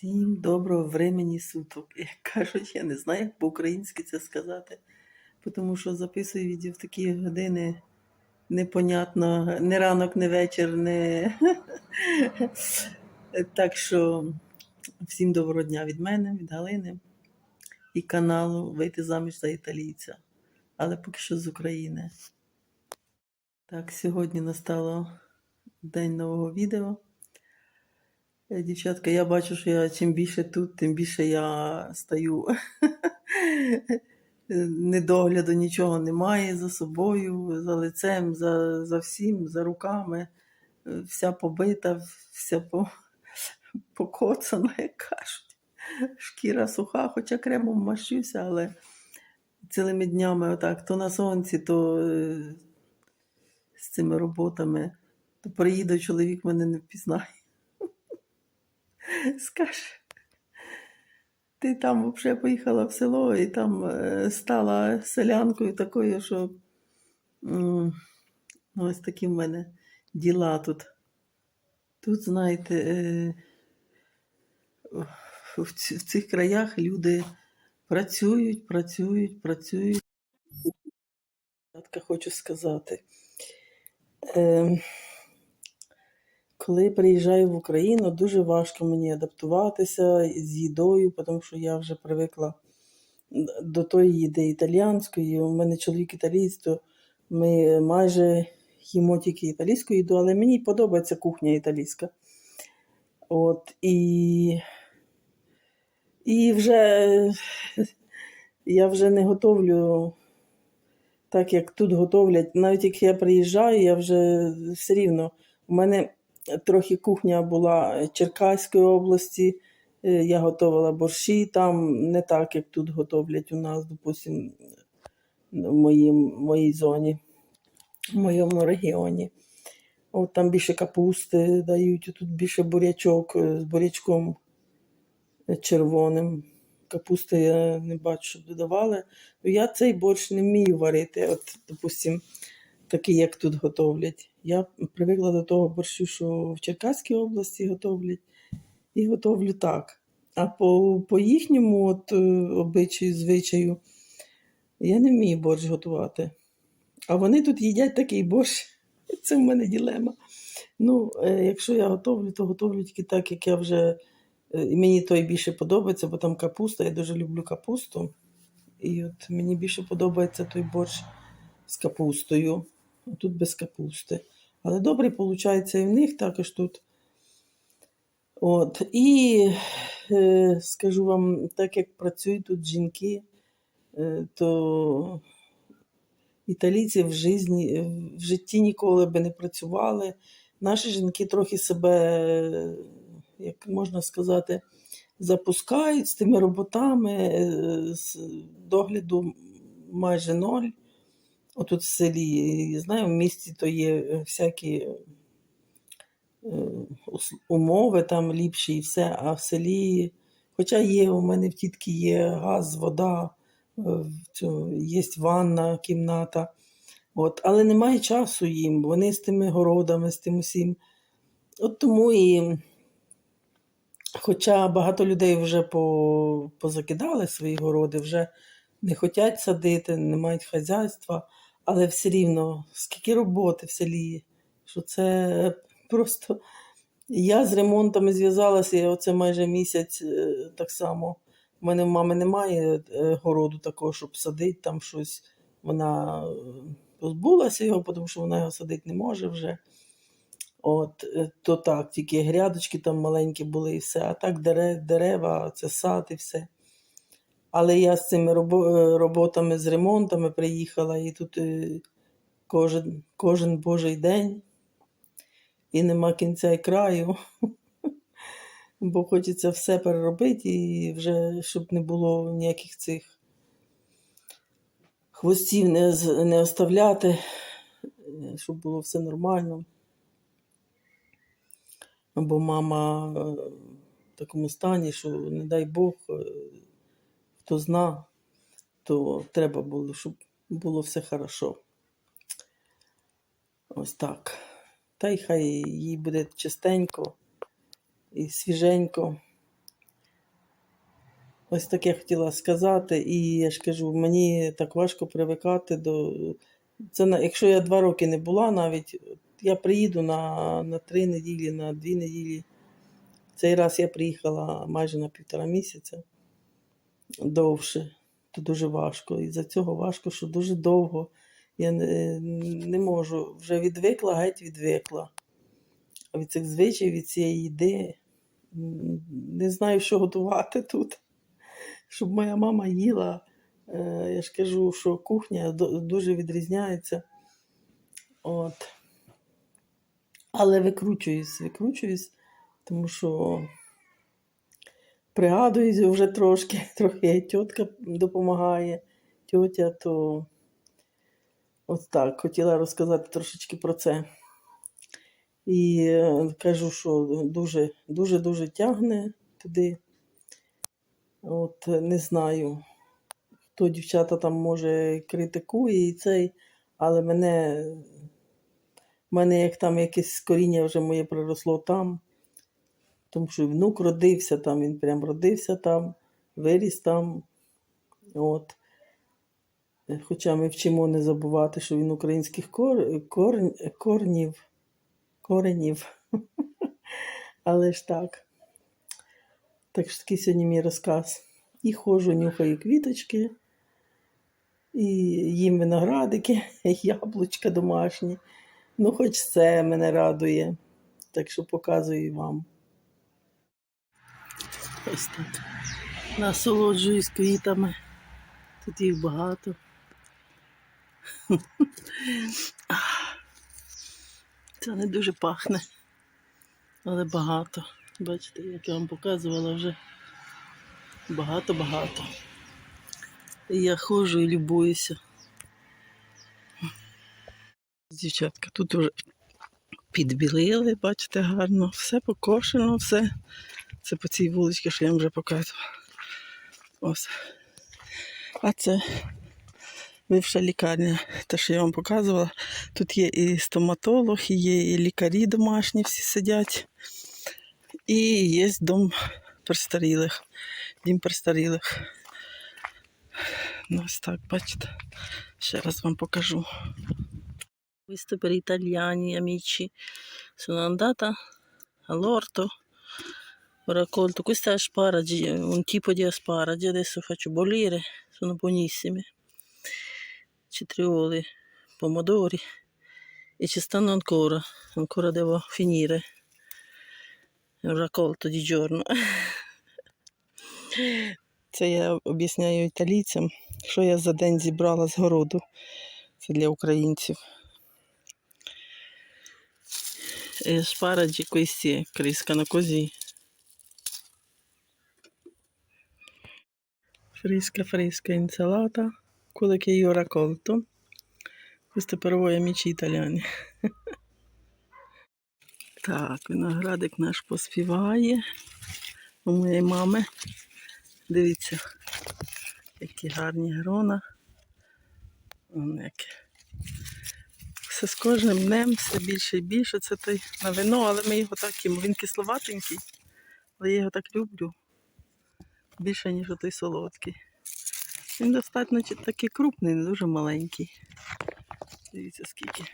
Всім доброго времені суток. Як кажуть, я не знаю, як по-українськи це сказати, тому що записую відео в такі години непонятно, не ранок, не вечір, не. Так що всім доброго дня від мене, від Галини і каналу Вийти заміж за італійця. Але поки що з України. Так, сьогодні настало день нового відео. Е, Дівчатка, я бачу, що я чим більше тут, тим більше я стаю. Недогляду нічого немає за собою, за лицем, за, за всім, за руками. Е, Вся побита, вся по, покоцана, як кажуть. Шкіра суха, хоча кремом мащуся, але цілими днями отак, то на сонці, то е, з цими роботами. То приїде чоловік мене не впізнає. Скаже, ти там взагалі поїхала в село і там е, стала селянкою такою, що ну, ось такі в мене діла тут. Тут, знаєте, е, в, цих краях люди працюють, працюють, працюють. Хочу сказати. Коли приїжджаю в Україну, дуже важко мені адаптуватися з їдою, тому що я вже привикла до тої їди італіянської. У мене чоловік італієць, то ми майже їмо тільки італійську їду, але мені подобається кухня італійська. От, і, і вже я вже не готовлю так, як тут готовлять. Навіть як я приїжджаю, я вже все рівно. У мене трохи кухня була Черкаської області. е, Я готувала борщі там, не так, як тут готовлять у нас, допустим, в моїм, моїй зоні, в моєму регіоні. От там більше капусти дають, тут більше бурячок е, з бурячком е, червоним. Капусти я не бачу, щоб додавали. Ну, Я цей борщ не вмію варити, от, допустим, такий, як тут готовлять. Я привикла до того борщу, що в Черкаській області готовлять, і готовлю так. А по, по їхньому от, е, обичаю, звичаю, я не вмію борщ готувати. А вони тут їдять такий борщ. Це в мене ділема. Ну, е, якщо я готовлю, то готовлю тільки так, як я вже. е, мені той більше подобається, бо там капуста, я дуже люблю капусту. І от мені більше подобається той борщ з капустою, тут без капусти. Але добре виходить і в них також тут. От. І е, скажу вам, так як працюють тут жінки, е, то італійці в, житті, в житті ніколи би не працювали. Наші жінки трохи себе, як можна сказати, запускають з тими роботами, е, з догляду майже ноль. Отут в селі, знаю, в місті то є е, всякі е, умови там ліпші і все, а в селі, хоча є, у мене в тітки є газ, вода, е, є ванна, кімната. От, але немає часу їм, вони з тими городами, з тим усім. От тому і, хоча багато людей вже по, позакидали свої городи, вже не хочуть садити, не мають хазяйства, але все рівно, скільки роботи в селі, що це просто. Я з ремонтами зв'язалася, і оце майже місяць е, так само. У мене в мами немає е, городу такого, щоб садити там щось. Вона е, позбулася його, тому що вона його садити не може вже. От, то так, тільки грядочки там маленькі були і все. А так дерева, це сад і все. Але я з цими е, роботами, з ремонтами приїхала, і тут е, кожен, кожен божий день, і нема кінця і краю. Бо хочеться все переробити і вже щоб не було ніяких цих хвостів не, не оставляти, щоб було все нормально. Бо мама е, в такому стані, що, не дай Бог, хто зна, то треба було, щоб було все хорошо. Ось так. Та й хай їй буде чистенько і свіженько. Ось таке хотіла сказати, і я ж кажу, мені так важко привикати до. Це якщо я два роки не була навіть, я приїду на, на три неділі, на дві неділі. Цей раз я приїхала майже на півтора місяця довше. То дуже важко. І за цього важко, що дуже довго. Я не, не можу. Вже відвикла, геть відвикла. А від цих звичаїв, від цієї м, Не знаю, що готувати тут. Щоб моя мама їла. Е, Я ж кажу, що кухня дуже відрізняється. От. Але викручуюсь, викручуюсь, тому що пригадуюсь вже трошки, трохи тітка допомагає. Тьотя, то от так, хотіла розказати трошечки про це. І е, кажу, що дуже, дуже, дуже тягне туди. От е, не знаю, хто дівчата там може критикує і цей, але мене, мене як там якесь коріння вже моє приросло там. Тому що внук родився там, він прям родився там, виріс там. От. Хоча ми вчимо не забувати, що він українських кор... Кор... корнів, коренів. Але ж так. Так що такий сьогодні мій розказ. І ходжу, нюхаю квіточки, і їм виноградики, яблучка домашні. Ну, хоч це мене радує. Так що показую вам. Ось так. Насолоджуюсь квітами. Тут їх багато. Це не дуже пахне, але багато. Бачите, як я вам показувала вже багато-багато. Я ходжу і любуюся. Дівчатка, тут вже підбілили, бачите, гарно, все покошено, все. Це по цій вуличці, що я вам вже показувала. Ось. А це бивша лікарня, те, що я вам показувала. Тут є і стоматолог, і є і лікарі домашні, всі сидять. І є дом престарілих, дім престарілих. Ну, ось так, бачите. Ще раз вам покажу. Amici. Sono andata all'orto, ho raccolto questi asparagi, un tipo di asparagi, adesso faccio bollire, sono buonissimi. Citrioli, pomodori e ci stanno ancora, ancora devo finire. È un raccolto di giorno. Це я об'ясняю італійцям, що я за день зібрала з городу. Це для українців. E asparagi questi crescano così. Fresca fresca insalata, quello che io ho raccolto. Questo per voi amici italiani. Так, виноградик наш поспіває у моєї мами. Дивіться, які гарні грона. Все з кожним днем все більше і більше. Це той на вино, але ми його так їмо. Він кисловатенький, але я його так люблю. Більше, ніж той солодкий. Він достатньо такий крупний, не дуже маленький. Дивіться скільки.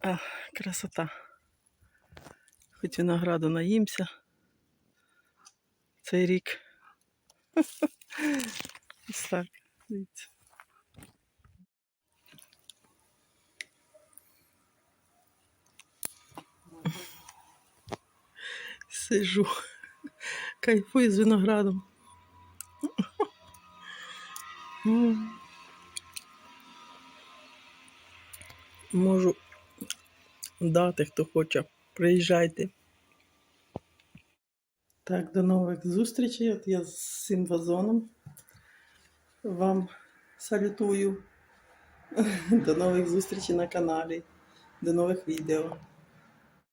А, красота. Хоч винограду наїмся. Цей рік. Ось так, дивіться. Сижу, кайфую з виноградом. Можу дати, хто хоче. Приїжджайте. Так, до нових зустрічей. От я з цим вазоном вам салютую. До нових зустрічей на каналі. До нових відео.